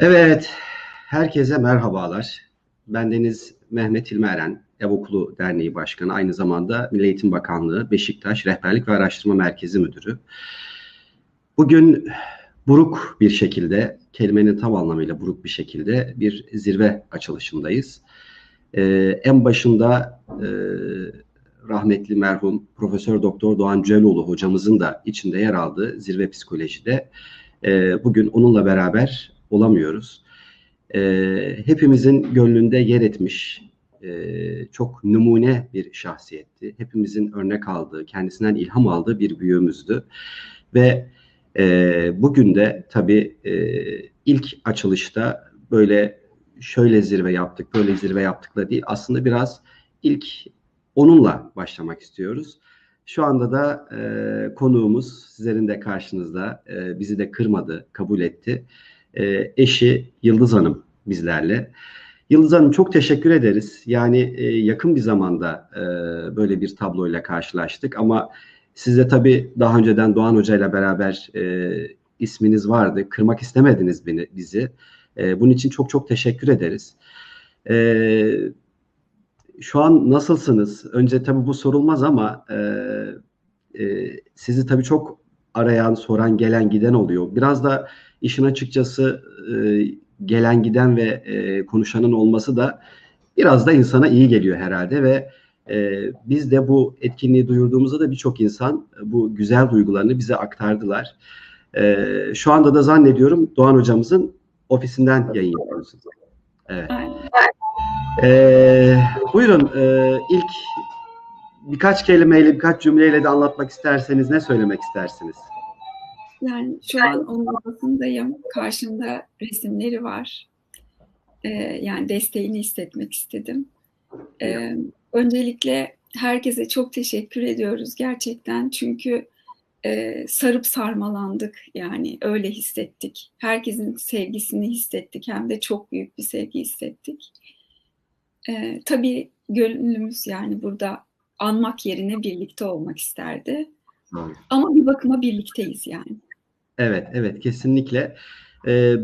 Evet, herkese merhabalar. Ben Deniz Mehmet İlmeren, Ev Okulu Derneği Başkanı, aynı zamanda Milli Eğitim Bakanlığı Beşiktaş Rehberlik ve Araştırma Merkezi Müdürü. Bugün buruk bir şekilde, kelimenin tam anlamıyla buruk bir şekilde bir zirve açılışındayız. Ee, en başında e, rahmetli merhum Profesör Doktor Doğan Cüeloğlu hocamızın da içinde yer aldığı zirve psikolojide e, bugün onunla beraber olamıyoruz. E, hepimizin gönlünde yer etmiş e, çok numune bir şahsiyetti. Hepimizin örnek aldığı, kendisinden ilham aldığı bir büyüğümüzdü. Ve e, bugün de tabii e, ilk açılışta böyle şöyle zirve yaptık, böyle zirve yaptıkla değil. Aslında biraz ilk onunla başlamak istiyoruz. Şu anda da e, konuğumuz sizlerin de karşınızda e, bizi de kırmadı, kabul etti. E, eşi Yıldız Hanım bizlerle. Yıldız Hanım çok teşekkür ederiz. Yani e, yakın bir zamanda e, böyle bir tabloyla karşılaştık ama siz de tabii daha önceden Doğan Hoca ile beraber e, isminiz vardı. Kırmak istemediniz beni, bizi. E, bunun için çok çok teşekkür ederiz. E, şu an nasılsınız? Önce tabii bu sorulmaz ama e, e, sizi tabii çok arayan, soran, gelen, giden oluyor. Biraz da işin açıkçası e, gelen giden ve e, konuşanın olması da biraz da insana iyi geliyor herhalde ve e, biz de bu etkinliği duyurduğumuzda da birçok insan bu güzel duygularını bize aktardılar. E, şu anda da zannediyorum Doğan hocamızın ofisinden yayın yapıyoruz. Evet. E, buyurun e, ilk birkaç kelimeyle birkaç cümleyle de anlatmak isterseniz ne söylemek istersiniz? Yani şu an onun odasındayım. Karşımda resimleri var. Ee, yani desteğini hissetmek istedim. Ee, öncelikle herkese çok teşekkür ediyoruz gerçekten. Çünkü e, sarıp sarmalandık. Yani öyle hissettik. Herkesin sevgisini hissettik. Hem de çok büyük bir sevgi hissettik. Ee, tabii gönlümüz yani burada anmak yerine birlikte olmak isterdi. Evet. Ama bir bakıma birlikteyiz yani. Evet, evet kesinlikle. Ee,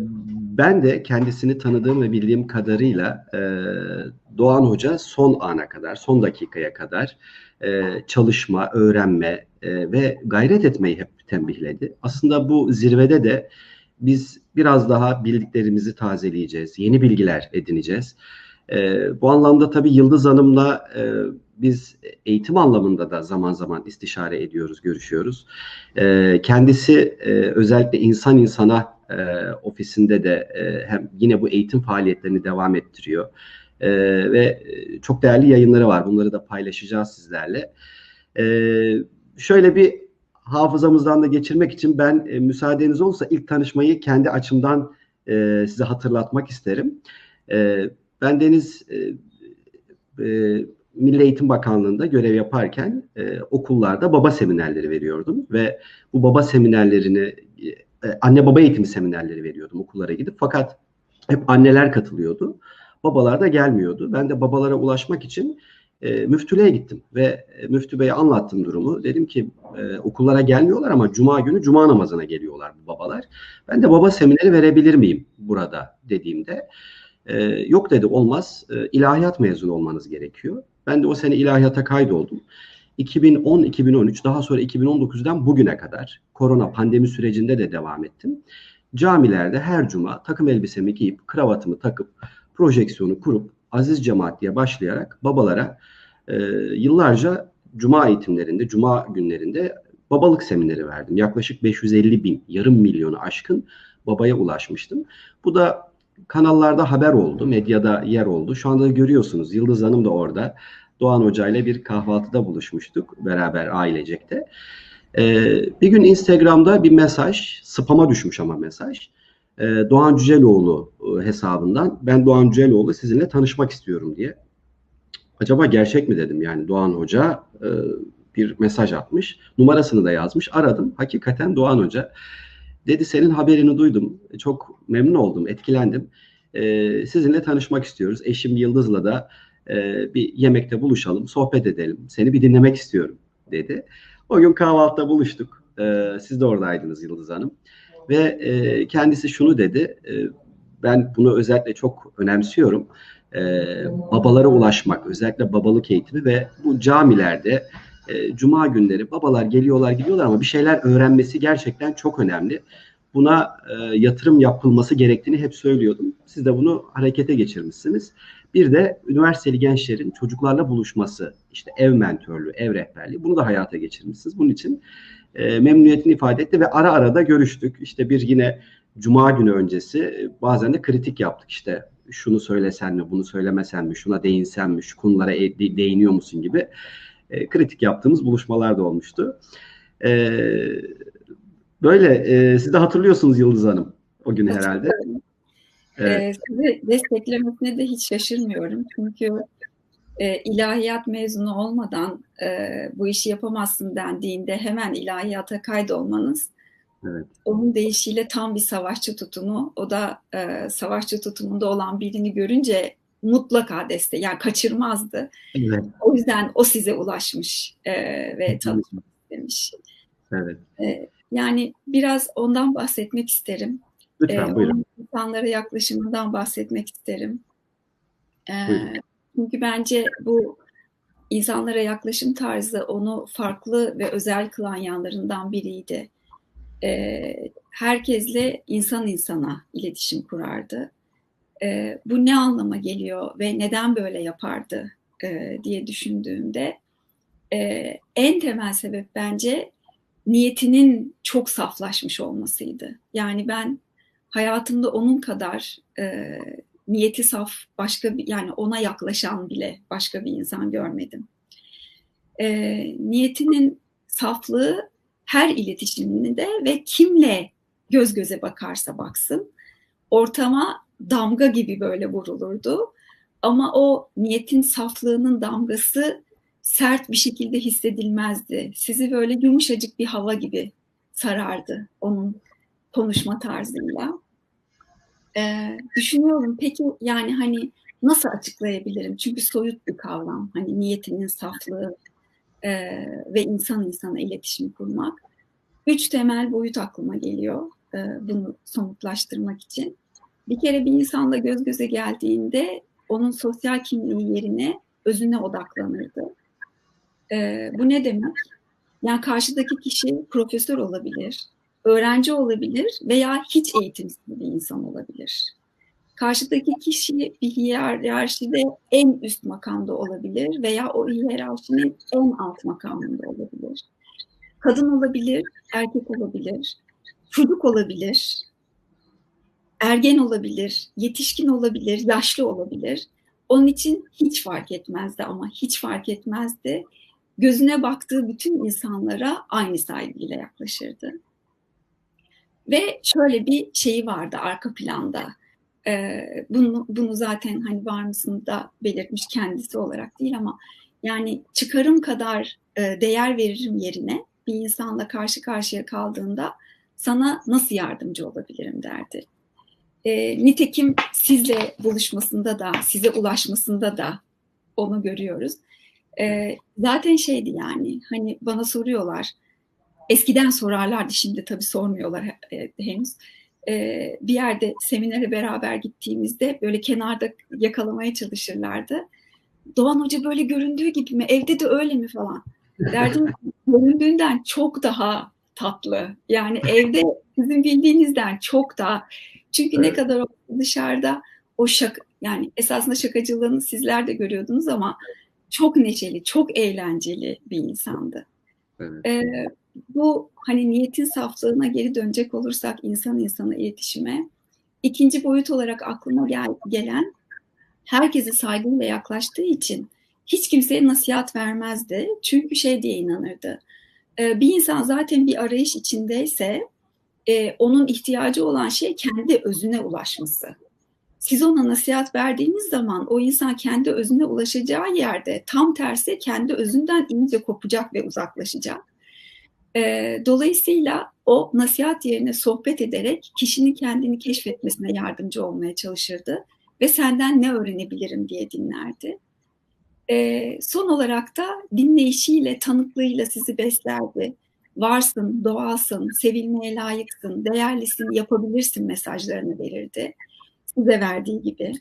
ben de kendisini tanıdığım ve bildiğim kadarıyla e, Doğan Hoca son ana kadar, son dakikaya kadar e, çalışma, öğrenme e, ve gayret etmeyi hep tembihledi. Aslında bu zirvede de biz biraz daha bildiklerimizi tazeleyeceğiz, yeni bilgiler edineceğiz. E, bu anlamda tabii Yıldız Hanım'la e, biz eğitim anlamında da zaman zaman istişare ediyoruz, görüşüyoruz. E, kendisi e, özellikle insan insana e, ofisinde de e, hem yine bu eğitim faaliyetlerini devam ettiriyor. E, ve çok değerli yayınları var. Bunları da paylaşacağız sizlerle. E, şöyle bir hafızamızdan da geçirmek için ben e, müsaadeniz olursa ilk tanışmayı kendi açımdan e, size hatırlatmak isterim. E, ben Deniz e, e, Milli Eğitim Bakanlığı'nda görev yaparken e, okullarda baba seminerleri veriyordum ve bu baba seminerlerini e, anne baba eğitimi seminerleri veriyordum okullara gidip fakat hep anneler katılıyordu. Babalar da gelmiyordu. Ben de babalara ulaşmak için e, müftülüğe gittim ve e, müftü beye anlattım durumu. Dedim ki e, okullara gelmiyorlar ama cuma günü cuma namazına geliyorlar bu babalar. Ben de baba semineri verebilir miyim burada dediğimde e, yok dedi olmaz. E, ilahiyat mezunu olmanız gerekiyor. Ben de o sene ilahiyata kaydoldum. 2010-2013 daha sonra 2019'dan bugüne kadar korona pandemi sürecinde de devam ettim. Camilerde her cuma takım elbisemi giyip kravatımı takıp projeksiyonu kurup aziz cemaat diye başlayarak babalara e, yıllarca cuma eğitimlerinde, cuma günlerinde babalık semineri verdim. Yaklaşık 550 bin, yarım milyonu aşkın babaya ulaşmıştım. Bu da kanallarda haber oldu, medyada yer oldu. Şu anda görüyorsunuz Yıldız Hanım da orada. Doğan Hoca ile bir kahvaltıda buluşmuştuk beraber ailecekte. Ee, bir gün Instagram'da bir mesaj, spama düşmüş ama mesaj. Ee, Doğan Cüceloğlu e, hesabından ben Doğan Cüceloğlu sizinle tanışmak istiyorum diye. Acaba gerçek mi dedim yani Doğan Hoca e, bir mesaj atmış. Numarasını da yazmış. Aradım. Hakikaten Doğan Hoca. Dedi senin haberini duydum. Çok memnun oldum, etkilendim. Ee, sizinle tanışmak istiyoruz. Eşim Yıldız'la da e, bir yemekte buluşalım, sohbet edelim. Seni bir dinlemek istiyorum dedi. O gün kahvaltıda buluştuk. Ee, siz de oradaydınız Yıldız Hanım. Ve e, kendisi şunu dedi. E, ben bunu özellikle çok önemsiyorum. Ee, babalara ulaşmak, özellikle babalık eğitimi ve bu camilerde e, cuma günleri babalar geliyorlar gidiyorlar ama bir şeyler öğrenmesi gerçekten çok önemli. Buna e, yatırım yapılması gerektiğini hep söylüyordum. Siz de bunu harekete geçirmişsiniz. Bir de üniversiteli gençlerin çocuklarla buluşması, işte ev mentörlüğü, ev rehberliği bunu da hayata geçirmişsiniz. Bunun için e, memnuniyetini ifade etti ve ara ara da görüştük. İşte bir yine cuma günü öncesi e, bazen de kritik yaptık işte şunu söylesen mi, bunu söylemesen mi, şuna değinsen mi, şu konulara e, değiniyor musun gibi e, kritik yaptığımız buluşmalar da olmuştu. E, böyle e, siz de hatırlıyorsunuz Yıldız Hanım o gün herhalde. Evet. Ee, sizi desteklemesine de hiç şaşırmıyorum. Çünkü e, ilahiyat mezunu olmadan e, bu işi yapamazsın dendiğinde hemen ilahiyata kaydolmanız evet. onun deyişiyle tam bir savaşçı tutumu. O da e, savaşçı tutumunda olan birini görünce mutlaka destek yani kaçırmazdı. Evet. O yüzden o size ulaşmış e, ve tanışmak istemiş. Evet. E, yani biraz ondan bahsetmek isterim. Lütfen e, buyurun. İnsanlara yaklaşımından bahsetmek isterim. E, çünkü bence bu insanlara yaklaşım tarzı onu farklı ve özel kılan yanlarından biriydi. E, herkesle insan insana iletişim kurardı e, bu ne anlama geliyor ve neden böyle yapardı e, diye düşündüğümde e, en temel sebep bence niyetinin çok saflaşmış olmasıydı. Yani ben hayatımda onun kadar e, niyeti saf başka bir yani ona yaklaşan bile başka bir insan görmedim. E, niyetinin saflığı her iletişiminde ve kimle göz göze bakarsa baksın ortama damga gibi böyle vurulurdu. Ama o niyetin saflığının damgası sert bir şekilde hissedilmezdi. Sizi böyle yumuşacık bir hava gibi sarardı onun konuşma tarzıyla. Ee, düşünüyorum peki yani hani nasıl açıklayabilirim? Çünkü soyut bir kavram. Hani niyetinin saflığı e, ve insan insana iletişim kurmak. Üç temel boyut aklıma geliyor e, bunu somutlaştırmak için. Bir kere bir insanla göz göze geldiğinde onun sosyal kimliği yerine özüne odaklanırdı. Ee, bu ne demek? Yani karşıdaki kişi profesör olabilir, öğrenci olabilir veya hiç eğitimsiz bir insan olabilir. Karşıdaki kişi bir hiyerarşide en üst makamda olabilir veya o hiyerarşinin en alt makamında olabilir. Kadın olabilir, erkek olabilir, çocuk olabilir, ergen olabilir, yetişkin olabilir, yaşlı olabilir. Onun için hiç fark etmezdi ama hiç fark etmezdi. Gözüne baktığı bütün insanlara aynı saygıyla yaklaşırdı. Ve şöyle bir şeyi vardı arka planda. Ee, bunu, bunu zaten hani var mısın da belirtmiş kendisi olarak değil ama yani çıkarım kadar e, değer veririm yerine bir insanla karşı karşıya kaldığında sana nasıl yardımcı olabilirim derdi. E, nitekim sizle buluşmasında da, size ulaşmasında da onu görüyoruz. E, zaten şeydi yani hani bana soruyorlar. Eskiden sorarlardı şimdi tabii sormuyorlar e, henüz. E, bir yerde seminere beraber gittiğimizde böyle kenarda yakalamaya çalışırlardı. Doğan Hoca böyle göründüğü gibi mi? Evde de öyle mi falan? Derdim göründüğünden çok daha tatlı. Yani evde sizin bildiğinizden çok daha çünkü evet. ne kadar dışarıda o şaka yani esasında şakacılığını sizler de görüyordunuz ama çok neşeli, çok eğlenceli bir insandı. Evet. Ee, bu hani niyetin saflığına geri dönecek olursak insan insana iletişime ikinci boyut olarak aklıma gel, gelen herkese saygıyla yaklaştığı için hiç kimseye nasihat vermezdi. Çünkü şey diye inanırdı. Ee, bir insan zaten bir arayış içindeyse e, onun ihtiyacı olan şey kendi özüne ulaşması. Siz ona nasihat verdiğiniz zaman o insan kendi özüne ulaşacağı yerde tam tersi kendi özünden iyice kopacak ve uzaklaşacak. E, dolayısıyla o nasihat yerine sohbet ederek kişinin kendini keşfetmesine yardımcı olmaya çalışırdı ve senden ne öğrenebilirim diye dinlerdi. E, son olarak da dinleyişiyle, tanıklığıyla sizi beslerdi varsın, doğalsın, sevilmeye layıksın, değerlisin, yapabilirsin mesajlarını verirdi. size verdiği gibi.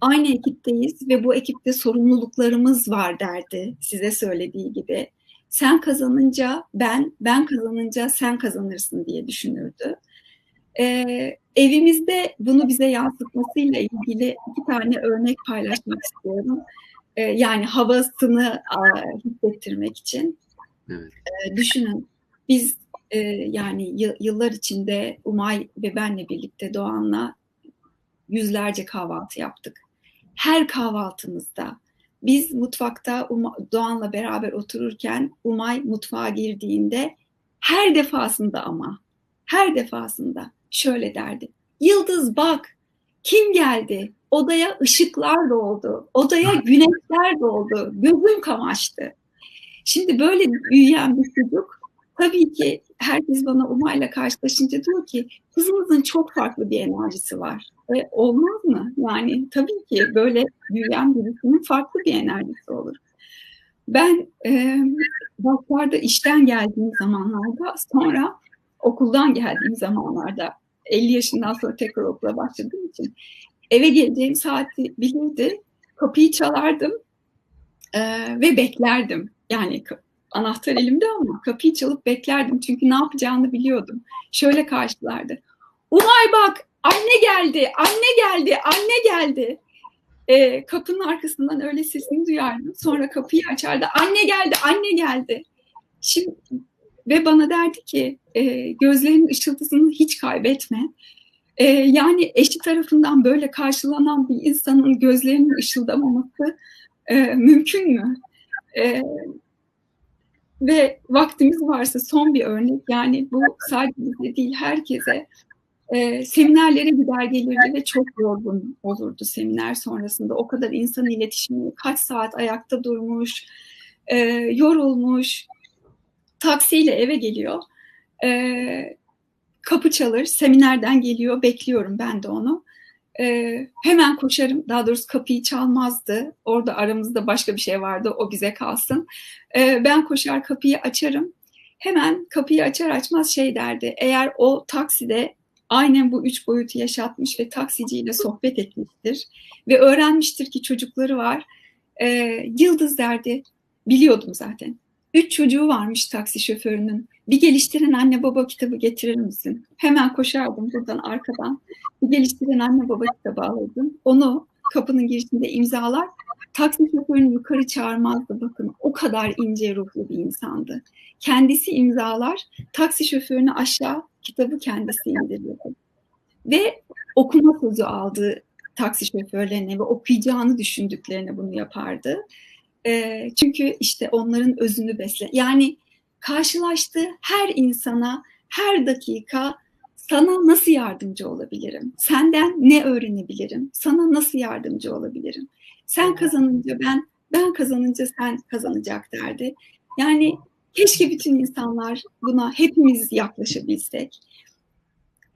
Aynı ekipteyiz ve bu ekipte sorumluluklarımız var derdi size söylediği gibi. Sen kazanınca ben, ben kazanınca sen kazanırsın diye düşünürdü. Ee, evimizde bunu bize yansıtmasıyla ilgili iki tane örnek paylaşmak istiyorum. Ee, yani havasını a, hissettirmek için. Evet. Ee, düşünün biz e, yani yıllar içinde Umay ve benle birlikte Doğan'la yüzlerce kahvaltı yaptık. Her kahvaltımızda biz mutfakta Doğan'la beraber otururken Umay mutfağa girdiğinde her defasında ama her defasında şöyle derdi. Yıldız bak kim geldi? Odaya ışıklar doldu. Odaya güneşler doldu. Gözüm kamaştı. Şimdi böyle büyüyen bir çocuk tabii ki herkes bana Umay'la karşılaşınca diyor ki kızımızın çok farklı bir enerjisi var. E, olmaz mı? Yani tabii ki böyle büyüyen birisinin farklı bir enerjisi olur. Ben e, başlarda işten geldiğim zamanlarda sonra okuldan geldiğim zamanlarda 50 yaşından sonra tekrar okula başladığım için eve geleceğim saati bilirdi. Kapıyı çalardım e, ve beklerdim. Yani anahtar elimde ama kapıyı çalıp beklerdim. Çünkü ne yapacağını biliyordum. Şöyle karşılardı. Umay bak anne geldi, anne geldi, anne geldi. E, kapının arkasından öyle sesini duyardım. Sonra kapıyı açardı. Anne geldi, anne geldi. Şimdi ve bana derdi ki e, gözlerinin ışıltısını hiç kaybetme. E, yani eşi tarafından böyle karşılanan bir insanın gözlerinin ışıldamaması e, mümkün mü? E, ve vaktimiz varsa son bir örnek yani bu sadece bize değil herkese e, seminerlere gider gelirdi ve çok yorgun olurdu seminer sonrasında. O kadar insan iletişimi kaç saat ayakta durmuş, e, yorulmuş, taksiyle eve geliyor. E, kapı çalır, seminerden geliyor, bekliyorum ben de onu. E, hemen koşarım, daha doğrusu kapıyı çalmazdı. Orada aramızda başka bir şey vardı, o bize kalsın. E, ben koşar kapıyı açarım. Hemen kapıyı açar açmaz şey derdi, eğer o takside aynen bu üç boyutu yaşatmış ve taksiciyle sohbet etmiştir ve öğrenmiştir ki çocukları var. E, Yıldız derdi, biliyordum zaten. Üç çocuğu varmış taksi şoförünün. Bir geliştiren anne baba kitabı getirir misin? Hemen koşardım buradan arkadan. Bir geliştiren anne baba kitabı alırdım. Onu kapının girişinde imzalar. Taksi şoförünü yukarı çağırmazdı bakın. O kadar ince ruhlu bir insandı. Kendisi imzalar, taksi şoförünü aşağı kitabı kendisi indirirdi. Ve okuma sözü aldı taksi şoförlerine ve okuyacağını düşündüklerine bunu yapardı. E, çünkü işte onların özünü besle. Yani karşılaştığı her insana, her dakika sana nasıl yardımcı olabilirim? Senden ne öğrenebilirim? Sana nasıl yardımcı olabilirim? Sen kazanınca ben, ben kazanınca sen kazanacak derdi. Yani keşke bütün insanlar buna hepimiz yaklaşabilsek.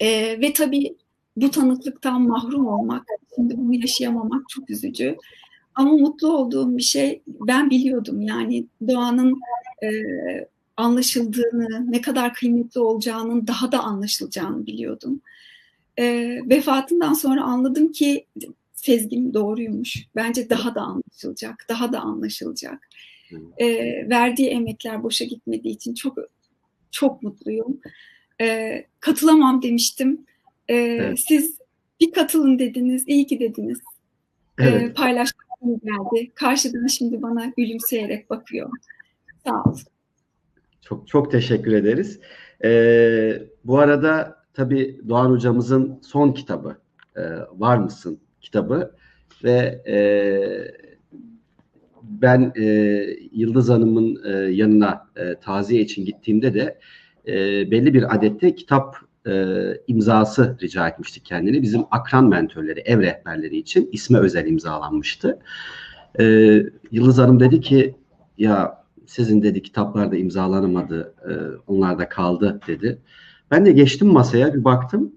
Ee, ve tabii bu tanıklıktan mahrum olmak, şimdi bunu yaşayamamak çok üzücü. Ama mutlu olduğum bir şey ben biliyordum yani doğanın e, anlaşıldığını, ne kadar kıymetli olacağının daha da anlaşılacağını biliyordum. E, vefatından sonra anladım ki sezgim doğruymuş. Bence daha da anlaşılacak, daha da anlaşılacak. E, verdiği emekler boşa gitmediği için çok çok mutluyum. E, katılamam demiştim. E, evet. Siz bir katılın dediniz, iyi ki dediniz. Evet. E, paylaştınız geldi. Karşıdan şimdi bana gülümseyerek bakıyor. Sağ ol. Çok çok teşekkür ederiz. Ee, bu arada tabii Doğan hocamızın son kitabı e, Var mısın kitabı ve e, ben e, Yıldız Hanım'ın e, yanına e, taziye için gittiğimde de e, belli bir adette kitap e, imzası rica etmiştik kendini. Bizim akran mentörleri, ev rehberleri için isme özel imzalanmıştı. E, Yıldız Hanım dedi ki ya sizin dedi kitaplarda imzalanamadı, e, onlar da kaldı dedi. Ben de geçtim masaya bir baktım.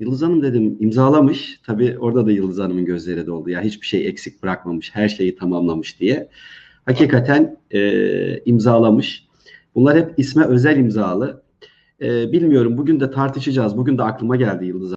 Yıldız Hanım dedim imzalamış. Tabii orada da Yıldız Hanım'ın gözleri doldu. Ya hiçbir şey eksik bırakmamış, her şeyi tamamlamış diye. Hakikaten e, imzalamış. Bunlar hep isme özel imzalı. E, bilmiyorum bugün de tartışacağız. Bugün de aklıma geldi Yıldız